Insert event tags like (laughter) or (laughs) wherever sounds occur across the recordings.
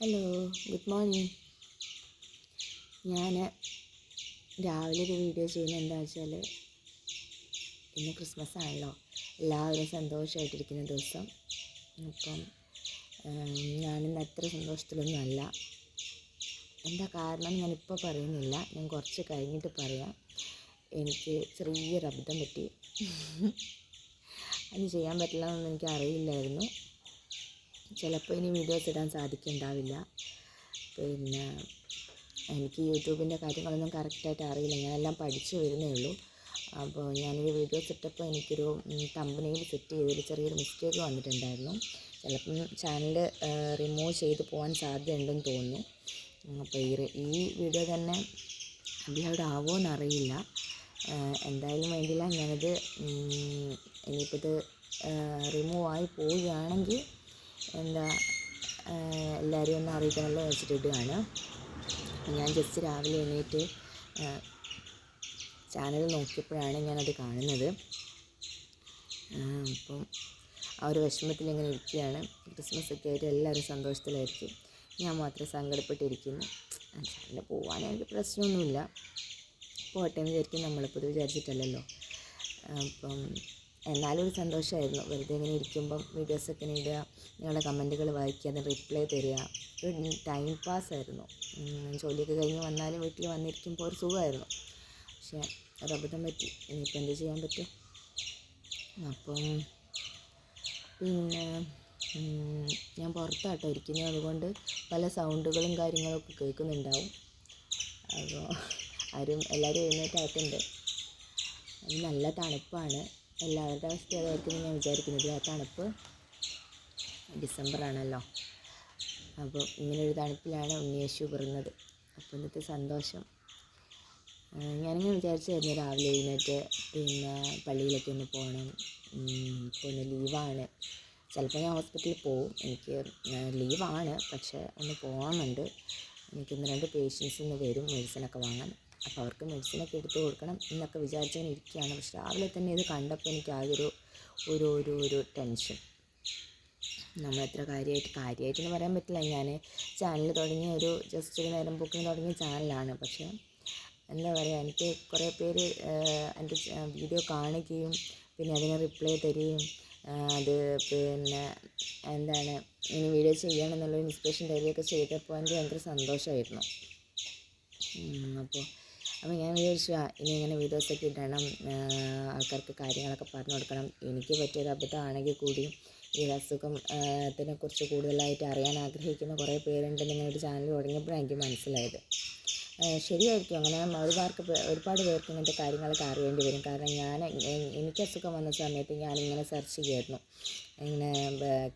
Hello good morning ഞാൻ രാവിലെ ഒരു വീഡിയോ ചെയ്യുന്നത് എന്താ വെച്ചാൽ ഇന്ന് ക്രിസ്മസ് ആണല്ലോ. എല്ലാവരും സന്തോഷമായിട്ടിരിക്കുന്ന ദിവസം. അപ്പം ഞാനിന്ന് അത്ര സന്തോഷത്തിലൊന്നും അല്ല എന്താ കാരണം ഞാനിപ്പോൾ പറയുന്നില്ല. ഞാൻ കുറച്ച് കഴിഞ്ഞിട്ട് പറയാം. എനിക്ക് ചെറിയൊരു അബദ്ധം പറ്റി. (laughs) അത് ചെയ്യാൻ പറ്റില്ല എന്നൊന്നും എനിക്ക് അറിയില്ലായിരുന്നു ചിലപ്പോൾ ഇനി വീഡിയോസ് ഇടാൻ സാധിക്കുന്നുണ്ടാവില്ല. പിന്നെ എനിക്ക് യൂട്യൂബിന്റെ കാര്യങ്ങളൊന്നും കറക്റ്റായിട്ട് അറിയില്ല. ഞാനെല്ലാം പഠിച്ചു വരുന്നേ ഉള്ളൂ. അപ്പോൾ ഞാനൊരു വീഡിയോസ് ഇട്ടപ്പോൾ എനിക്കൊരു തമ്പനയിൽ സെറ്റ് ചെയ്തൊരു ചെറിയൊരു മിസ്റ്റേക്ക് വന്നിട്ടുണ്ടായിരുന്നു. ചിലപ്പം ചാനൽ റിമൂവ് ചെയ്ത് പോകാൻ സാധ്യതയുണ്ടെന്ന് തോന്നുന്നു. അപ്പോൾ ഈ ഈ വീഡിയോ തന്നെ അപ്ലോഡ് ആവുമോ എന്നറിയില്ല. എന്തായാലും വേണ്ടില്ല ഞാനത് ഇനിയിപ്പോൾ ഇത് റിമൂവ് ആയി പോവുകയാണെങ്കിൽ എന്താ എല്ലാവരെയും ഒന്ന് അറിയിക്കണമല്ലോ വെച്ചിട്ടിടുകയാണ് ഞാൻ ജസ്റ്റ് രാവിലെ എണീറ്റ് ചാനൽ നോക്കിയപ്പോഴാണ് ഞാനത് കാണുന്നത്. അപ്പം ആ ഒരു വിഷമത്തിൽ ഇങ്ങനെ ഇരിക്കുകയാണ്. ക്രിസ്മസ് ഒക്കെ ആയിട്ട് എല്ലാവരും സന്തോഷത്തിലായിരിക്കും. ഞാൻ മാത്രം സങ്കടപ്പെട്ടിരിക്കുന്നു. ചാനൽ പോകാൻ എനിക്ക് പ്രശ്നമൊന്നുമില്ല. പോട്ടെ എന്ന് വിചാരിക്കും നമ്മളിപ്പോൾ ഇത് വിചാരിച്ചിട്ടല്ലല്ലോ. അപ്പം എന്നാലും ഒരു സന്തോഷമായിരുന്നു. വെറുതെ ഇങ്ങനെ ഇരിക്കുമ്പം വീഡിയോസൊക്കെ ഇടുക നിങ്ങളുടെ കമന്റുകൾ വായിക്കുക അതിന് റിപ്ലൈ തരിക. ഒരു ടൈം പാസ് ആയിരുന്നു. ഉം, ജോലിയൊക്കെ കഴിഞ്ഞ് വന്നാലും വീട്ടിൽ വന്നിരിക്കുമ്പോൾ ഒരു സുഖമായിരുന്നു. പക്ഷേ ഒരു അബദ്ധം പറ്റി. ഇനിയിപ്പോൾ എന്ത് ചെയ്യാൻ പറ്റും? അപ്പം പിന്നെ ഞാൻ പുറത്താട്ടോ ഇരിക്കുന്നത്. അതുകൊണ്ട് പല സൗണ്ടുകളും കാര്യങ്ങളൊക്കെ കേൾക്കുന്നുണ്ടാവും. അപ്പോൾ ആരും എല്ലാവരും എഴുന്നേറ്റായിട്ടുണ്ട് നല്ല തണുപ്പാണ്. എല്ലാവരുടെ അവസ്ഥ അതായിരിക്കും ഞാൻ വിചാരിക്കുന്നത് ആ തണുപ്പ് ഡിസംബറാണല്ലോ. അപ്പോൾ ഇങ്ങനൊരു തണുപ്പിലാണ് ഉണ്ണിയേശു പിറന്നത് അപ്പോൾ ഇന്നത്തെ സന്തോഷം. ഞാനിങ്ങനെ വിചാരിച്ചായിരുന്നു രാവിലെ എഴുന്നേറ്റ് പിന്നെ പള്ളിയിലൊക്കെ ഒന്ന് പോകണം. ഇപ്പോൾ ഒന്ന് ലീവാണ്. ചിലപ്പോൾ ഞാൻ ഹോസ്പിറ്റലിൽ പോവും. എനിക്ക് ലീവാണ്. പക്ഷേ ഒന്ന് പോകണമെന്നുണ്ട് എനിക്ക് ഇന്ന് രണ്ട് പേഷ്യൻസ് ഇന്ന് വരും. മെഡിസിനൊക്കെ വാങ്ങാൻ. അപ്പോൾ അവർക്ക് മെഡിസിനൊക്കെ എടുത്ത് കൊടുക്കണം എന്നൊക്കെ വിചാരിച്ചങ്ങനെ ഇരിക്കുകയാണ്. പക്ഷെ രാവിലെ തന്നെ ഇത് കണ്ടപ്പോൾ എനിക്ക് ആകൊരു ഒരു ഒരു ഒരു ടെൻഷൻ നമ്മൾ എത്ര കാര്യമായിട്ട് കാര്യമായിട്ടെന്ന് പറയാൻ പറ്റില്ല. ഞാൻ ചാനൽ തുടങ്ങിയ ഒരു ജസ്റ്റ് ഒരു നേരം പോക്കിന് തുടങ്ങിയ ചാനലാണ് പക്ഷേ എന്താ പറയുക എനിക്ക് കുറേ പേര് എന്റെ വീഡിയോ കാണുകയും പിന്നെ അതിന് റിപ്ലൈ തരികയും അത് പിന്നെ എന്താണ് ഇനി വീഡിയോ ചെയ്യണം എന്നുള്ളൊരു ഇൻസ്പിറേഷൻ തരികയൊക്കെ ചെയ്തപ്പോൾ എനിക്ക് ഭയങ്കര സന്തോഷമായിരുന്നു. അപ്പോൾ അപ്പോൾ ഞാൻ വിചാരിച്ചു ഇനി ഇങ്ങനെ വീഡിയോസൊക്കെ ഇടണം ആൾക്കാർക്ക് കാര്യങ്ങളൊക്കെ പറഞ്ഞു കൊടുക്കണം. എനിക്ക് പറ്റിയത് അബദ്ധമാണെങ്കിൽ കൂടി ഈ ഒരു അസുഖം ആ, കൂടുതലായിട്ട് അറിയാൻ ആഗ്രഹിക്കുന്ന കുറേ പേരുണ്ടെന്ന് ഇങ്ങനെ ഒരു ചാനൽ തുടങ്ങിയപ്പോഴാണ് എനിക്ക് മനസ്സിലായത്. ശരിയായിരിക്കും. അങ്ങനെ ഒരുപാട് ഒരുപാട് പേർക്ക് ഇങ്ങനത്തെ കാര്യങ്ങളൊക്കെ അറിയേണ്ടി വരും. കാരണം ഞാൻ എനിക്ക് അസുഖം വന്ന സമയത്ത് ഞാനിങ്ങനെ സെർച്ച് ചെയ്യായിരുന്നു. ഇങ്ങനെ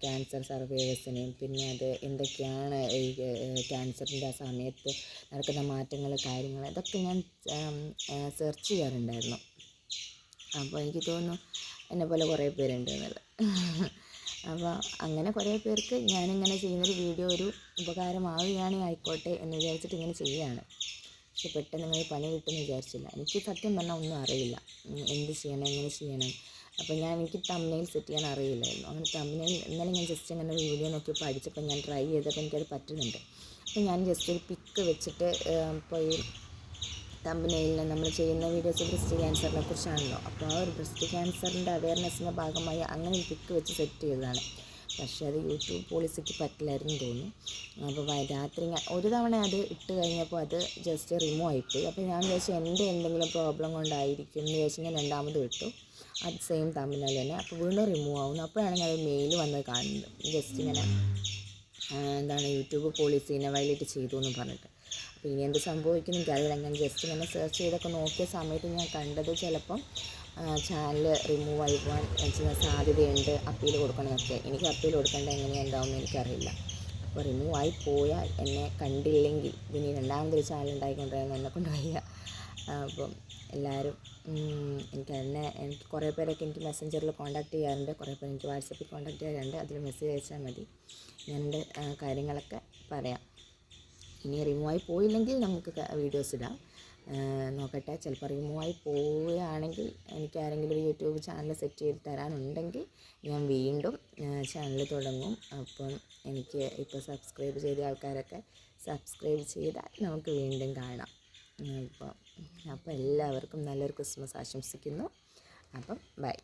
ക്യാൻസർ സർവൈവേഴ്സിനെയും പിന്നെ അത് എന്തൊക്കെയാണ് ഈ ക്യാൻസറിന്റെ ആ സമയത്ത് നടക്കുന്ന മാറ്റങ്ങൾ കാര്യങ്ങൾ ഇതൊക്കെ ഞാൻ സെർച്ച് ചെയ്യാറുണ്ടായിരുന്നു. അപ്പോൾ എനിക്ക് തോന്നുന്നു എന്നെ പോലെ കുറേ പേരുണ്ട് എന്നുള്ളത്. അപ്പോൾ അങ്ങനെ കുറേ പേർക്ക് ഞാനിങ്ങനെ ചെയ്യുന്നൊരു വീഡിയോ ഒരു ഉപകാരമാവുകയാണെങ്കിൽ ആയിക്കോട്ടെ എന്ന് വിചാരിച്ചിട്ട് ഇങ്ങനെ ചെയ്യുകയാണ്. പക്ഷെ പെട്ടെന്ന് ഇങ്ങനെ പണി കിട്ടുമെന്ന് വിചാരിച്ചില്ല. എനിക്ക് സത്യം പറഞ്ഞാൽ ഒന്നും അറിയില്ല. എന്ത് ചെയ്യണം എങ്ങനെ ചെയ്യണം. അപ്പോൾ ഞാൻ എനിക്ക് തമ്മിൽ സെറ്റ് ചെയ്യാൻ അറിയില്ലായിരുന്നു. അങ്ങനെ തമ്മിൽ ഇന്നലെ ഞാൻ ജസ്റ്റ് ഇങ്ങനെ ഒരു വീഡിയോ നോക്കിയപ്പോൾ പഠിച്ചപ്പോൾ ഞാൻ ട്രൈ ചെയ്തപ്പോൾ എനിക്കത് പറ്റുന്നുണ്ട്. അപ്പോൾ ഞാൻ ജസ്റ്റ് ഒരു പിക്ക് വെച്ചിട്ട് പോയി തമ്പനയിൽ നമ്മൾ ചെയ്യുന്ന വീഡിയോസ് ബ്രസ്റ്റ് ക്യാൻസറിനെ കുറിച്ചാണല്ലോ. അപ്പോൾ ആ ഒരു ബ്രസ്റ്റ് ക്യാൻസറിന്റെ അവയർനെസ്സിന്റെ ഭാഗമായി അങ്ങനെ പിക്ക് വെച്ച് സെറ്റ് ചെയ്തതാണ്. പക്ഷേ അത് യൂട്യൂബ് പോളിസിക്ക് പറ്റില്ലായിരുന്നു തോന്നുന്നു. അപ്പോൾ രാത്രി ഞാൻ ഒരു തവണ അത് ഇട്ട് കഴിഞ്ഞപ്പോൾ അത് ജസ്റ്റ് റിമൂവ് ആയിപ്പോയി. അപ്പോൾ ഞാൻ വിചാരിച്ചു എന്റെ എന്തെങ്കിലും പ്രോബ്ലം കൊണ്ടായിരിക്കും എന്ന് വിചാരിച്ച് ഞാൻ രണ്ടാമത് ഇട്ടു. അത് സെയിം തമ്മിൽ തന്നെ. അപ്പോൾ വീണ്ടും റിമൂവ് ആവുന്നു. അപ്പോഴാണ് ഞാൻ മെയിൽ വന്നത് കാണുന്നത്. ജസ്റ്റ് ഇങ്ങനെ എന്താണ് യൂട്യൂബ് പോളിസീനെ വയലേറ്റ് ചെയ്തു എന്ന് പറഞ്ഞിട്ട്. ഇനി എന്ത് സംഭവിക്കുന്നു എനിക്കറിയില്ല ഞാൻ ജസ്റ്റ് ഇങ്ങനെ സെർച്ച് ചെയ്തൊക്കെ നോക്കിയ സമയത്ത് ഞാൻ കണ്ടത് ചിലപ്പം ചാനൽ റിമൂവ് ആയി പോകാൻ സാധ്യതയുണ്ട്. അപ്പീൽ കൊടുക്കണമെന്നൊക്കെ എനിക്ക് അപ്പീൽ കൊടുക്കേണ്ട എങ്ങനെ എന്താവുമെന്ന് എനിക്കറിയില്ല. അപ്പോൾ റിമൂവ് ആയി പോയാൽ എന്നെ കണ്ടില്ലെങ്കിൽ ഇനി രണ്ടാമതൊരു ചാനൽ ഉണ്ടായിക്കൊണ്ടിരുന്ന എന്നെ കൊണ്ട് വയ്യ. അപ്പം എല്ലാവരും എനിക്ക് എന്നെ എനിക്ക് കുറേ പേരൊക്കെ എനിക്ക് മെസ്സഞ്ചറിൽ കോൺടാക്റ്റ് ചെയ്യാറുണ്ട്. കുറേ പേർ എനിക്ക് വാട്സപ്പിൽ കോൺടാക്റ്റ് ചെയ്യാറുണ്ട്. അതിൽ മെസ്സേജ് അയച്ചാൽ മതി. ഞാൻ എന്റെ കാര്യങ്ങളൊക്കെ പറയാം. ഇനി റിമൂവ് ആയി പോയില്ലെങ്കിൽ നമുക്ക് വീഡിയോസ് ഇടാം. നോക്കട്ടെ ചിലപ്പോൾ റിമൂവ് ആയി പോവുകയാണെങ്കിൽ എനിക്ക് ആരെങ്കിലും ഒരു യൂട്യൂബ് ചാനൽ സെറ്റ് ചെയ്ത് തരാനുണ്ടെങ്കിൽ ഞാൻ വീണ്ടും ചാനൽ തുടങ്ങും. അപ്പം എനിക്ക് ഇപ്പോൾ സബ്സ്ക്രൈബ് ചെയ്ത ആൾക്കാരൊക്കെ സബ്സ്ക്രൈബ് ചെയ്താൽ നമുക്ക് വീണ്ടും കാണാം. അപ്പം അപ്പോൾ എല്ലാവർക്കും നല്ലൊരു ക്രിസ്മസ് ആശംസിക്കുന്നു. അപ്പം ബൈ